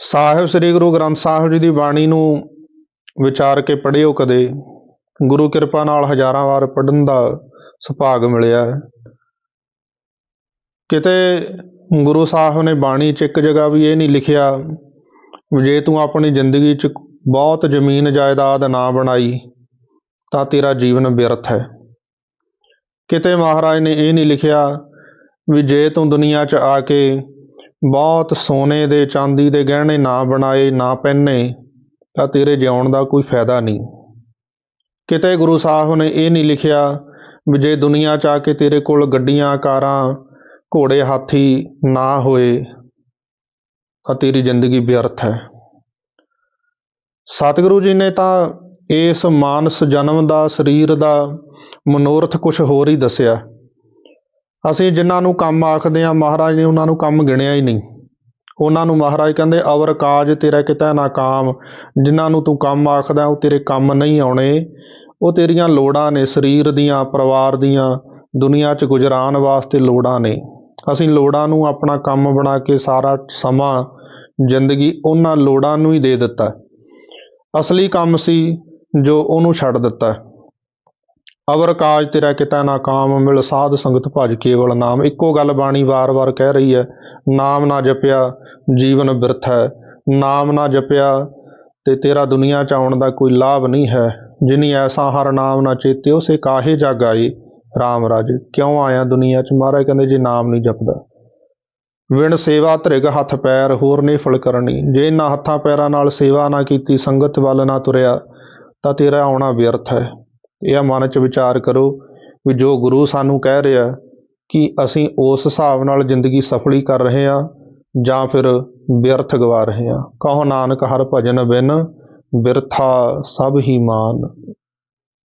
ਸਾਹਿਬ ਸ੍ਰੀ ਗੁਰੂ ਗ੍ਰੰਥ ਸਾਹਿਬ ਜੀ ਦੀ ਬਾਣੀ ਨੂੰ ਵਿਚਾਰ ਕੇ ਪੜ੍ਹਿਓ ਕਦੇ, ਗੁਰੂ ਕਿਰਪਾ ਨਾਲ ਹਜ਼ਾਰਾਂ ਵਾਰ ਪੜ੍ਹਨ ਦਾ ਸੁਭਾਗ ਮਿਲਿਆ ਹੈ। ਕਿਤੇ ਗੁਰੂ ਸਾਹਿਬ ਨੇ ਬਾਣੀ 'ਚ ਇੱਕ ਜਗ੍ਹਾ ਵੀ ਇਹ ਨਹੀਂ ਲਿਖਿਆ ਵੀ ਜੇ ਤੂੰ ਆਪਣੀ ਜ਼ਿੰਦਗੀ 'ਚ ਬਹੁਤ ਜ਼ਮੀਨ ਜਾਇਦਾਦ ਨਾ ਬਣਾਈ, ਤਾਂ ਤੇਰਾ ਜੀਵਨ ਵਿਅਰਥ ਹੈ। ਕਿਤੇ ਮਹਾਰਾਜ ਨੇ ਇਹ ਨਹੀਂ ਲਿਖਿਆ ਵੀ ਜੇ ਤੂੰ ਦੁਨੀਆ 'ਚ ਆ ਕੇ ਬਹੁਤ ਸੋਨੇ ਦੇ, ਚਾਂਦੀ ਦੇ ਗਹਿਣੇ ਨਾ ਬਣਾਏ, ਨਾ ਪਹਿਨੇ, ਤਾਂ ਤੇਰੇ ਜਿਉਣ ਦਾ ਕੋਈ ਫਾਇਦਾ ਨਹੀਂ। ਕਿਤੇ ਗੁਰੂ ਸਾਹਿਬ ਨੇ ਇਹ ਨਹੀਂ ਲਿਖਿਆ ਵੀ ਜੇ ਦੁਨੀਆ 'ਚ ਆ ਕੇ ਤੇਰੇ ਕੋਲ ਗੱਡੀਆਂ, ਕਾਰਾਂ, ਘੋੜੇ, ਹਾਥੀ ਨਾ ਹੋਏ, ਤਾਂ ਤੇਰੀ ਜ਼ਿੰਦਗੀ ਵਿਅਰਥ ਹੈ। ਸਤਿਗੁਰੂ ਜੀ ਨੇ ਤਾਂ ਇਸ ਮਾਨਸ ਜਨਮ ਦਾ, ਸਰੀਰ ਦਾ ਮਨੋਰਥ ਕੁਝ ਹੋਰ ਹੀ ਦੱਸਿਆ। ਅਸੀਂ ਜਿਨ੍ਹਾਂ ਨੂੰ ਕੰਮ ਆਖਦੇ ਆ ਮਹਾਰਾਜ ਨੇ ਉਹਨਾਂ ਨੂੰ ਕੰਮ ਗਿਣਿਆ ਹੀ ਨਹੀਂ। ਉਹਨਾਂ ਨੂੰ ਮਹਾਰਾਜ ਕਹਿੰਦੇ, ਅਵਰ ਕਾਜ ਤੇਰਾ ਕਿਤੇ ਨਾ ਕਾਮ। ਜਿਨ੍ਹਾਂ ਨੂੰ ਤੂੰ ਕੰਮ ਆਖਦਾ, ਉਹ ਤੇਰੇ ਕੰਮ ਨਹੀਂ ਆਉਣੇ। ਉਹ ਤੇਰੀਆਂ ਲੋੜਾਂ ਨੇ, ਸਰੀਰ ਦੀਆਂ, ਪਰਿਵਾਰ ਦੀਆਂ, ਦੁਨੀਆ 'ਚ ਗੁਜ਼ਰਾਨ ਵਾਸਤੇ ਲੋੜਾਂ ਨੇ। ਅਸੀਂ ਲੋੜਾਂ ਨੂੰ ਆਪਣਾ ਕੰਮ ਬਣਾ ਕੇ ਸਾਰਾ ਸਮਾਂ, ਜ਼ਿੰਦਗੀ ਉਹਨਾਂ ਲੋੜਾਂ ਨੂੰ ਹੀ ਦੇ ਦਿੱਤਾ। ਅਸਲੀ ਕੰਮ ਸੀ ਜੋ ਉਹਨੂੰ ਛੱਡ ਦਿੱਤਾ। ਅਵਰ ਕਾਜ ਤੇਰਾ ਕਿਤਾ ਨਾ ਕਾਮ, ਮਿਲ ਸਾਧ ਸੰਗਤ ਭਜ ਕੇਵਲ ਨਾਮ। ਇੱਕੋ ਗੱਲ ਬਾਣੀ ਵਾਰ-ਵਾਰ ਕਹਿ ਰਹੀ ਹੈ, ਨਾਮ ਨਾ ਜਪਿਆ, ਜੀਵਨ ਬਿਰਥ। ਹੈ ਨਾਮ ਨਾ ਜਪਿਆ ਤੇ ਤੇਰਾ ਦੁਨੀਆ ਚ ਆਉਣ ਦਾ ਕੋਈ ਲਾਭ ਨਹੀਂ ਹੈ। ਜਿਨੀ ਐਸਾ ਹਰ ਨਾਮ ਨਾ ਚੇਤੇ, ਉਸੇ ਕਾਹੇ ਜਗ ਆਏ। RAM ਰਾਜ, ਕਿਉਂ ਆਇਆ ਦੁਨੀਆ ਚ? ਮਹਾਰਾਜ ਕਹਿੰਦੇ, ਜੇ ਨਾਮ ਨਹੀਂ ਜਪਦਾ। ਵਿਣ ਸੇਵਾ ਧ੍ਰਿਗ ਹੱਥ ਪੈਰ, ਹੋਰ ਨਹੀਂ ਫਲ ਕਰਨੀ। ਜੇ ਇਹਨਾਂ ਹੱਥਾਂ ਪੈਰਾਂ ਨਾਲ ਸੇਵਾ ਨਾ ਕੀਤੀ, ਸੰਗਤ ਵੱਲ ਨਾ ਤੁਰਿਆ, ਤਾਂ ਤੇਰਾ ਆਉਣਾ ਵਿਅਰਥ ਹੈ। ਇਹ ਮਨ 'ਚ ਵਿਚਾਰ ਕਰੋ ਵੀ ਜੋ ਗੁਰੂ ਸਾਨੂੰ ਕਹਿ ਰਿਹਾ ਕਿ ਅਸੀਂ ਉਸ ਹਿਸਾਬ ਨਾਲ ਜ਼ਿੰਦਗੀ ਸਫਲੀ ਕਰ ਰਹੇ ਹਾਂ ਜਾਂ ਫਿਰ ਵਿਅਰਥ ਗਵਾ ਰਹੇ ਹਾਂ। ਕਹੋ ਨਾਨਕ ਹਰ ਭਜਨ ਬਿਨ ਬਿਰਥਾ ਸਭ ਹੀ ਮਾਨ।